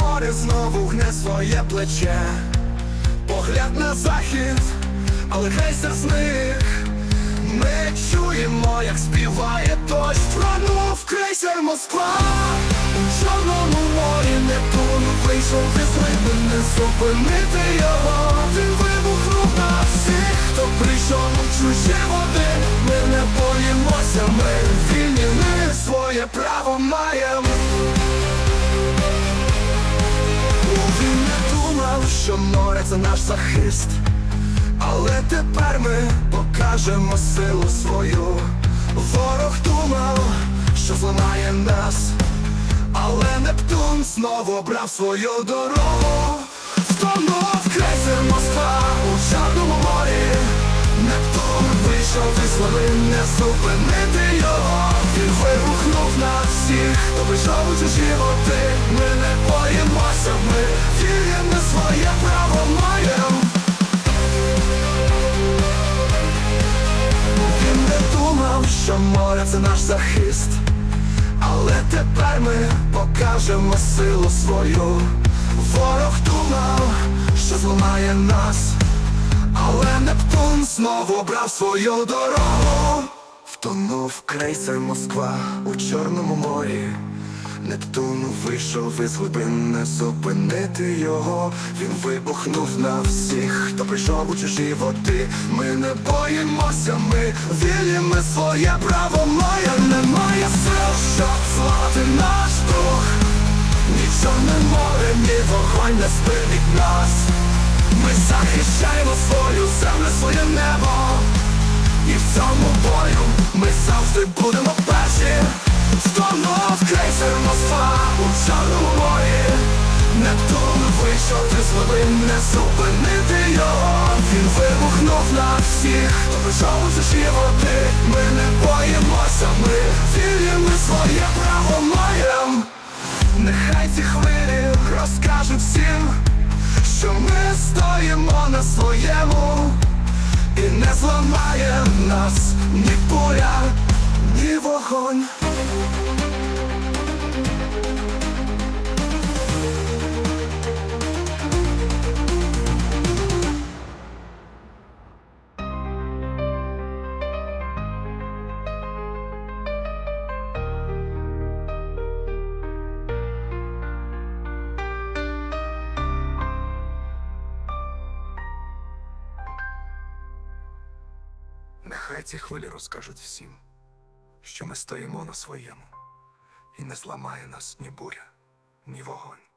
море знову гне своє плече, погляд на захід, але крейсер зник. Ми чуємо, як співає дощ. Пронув крейсер Москва. У Чорному морі Нептун вийшов із Не зупинити його. Він вибухнув на всіх, хто прийшов у чужі води. Ми не боїмося, ми вільні, ми своє право маємо що море це наш захист але тепер ми покажемо силу свою. Ворог думав, що зламає нас, але Нептун знову обрав свою дорогу. Втонув крейсер Москва у Чорному морі. Нептун вийшов із води, не зупинити його. Він вибухнув на всіх, хто прийшов у чужі води. Ми не боїмося, море це наш захист, але тепер ми покажемо силу свою. Ворог думав, що зламає нас, але Нептун знову обрав свою дорогу. Втонув крейсер Москва у Чорному морі. Вийшов із глибин, не зупинити його. Він вибухнув на всіх, хто прийшов у чужі води. Ми не боїмося, ми вільні, ми своє право моє, немає сил, щоб злати наш дух. Нічого не море, ні вогонь не спинить нас. Ми захищаємо свою землю, своє небо. І в цьому бою ми завжди будемо Чорному морі Нептун вийшов із води, не зупинити його. Він вибухнув на всіх, хто прийшов у чужі води Ми не боїмося, ми вільні, своє право маєм. Нехай ці хвилі розкажуть всім, що ми стоїмо на своєму. І не зламає нас ні буря, ні вогонь. Нехай ці хвилі розкажуть всім, що ми стоїмо на своєму, і не зламає нас ні буря, ні вогонь.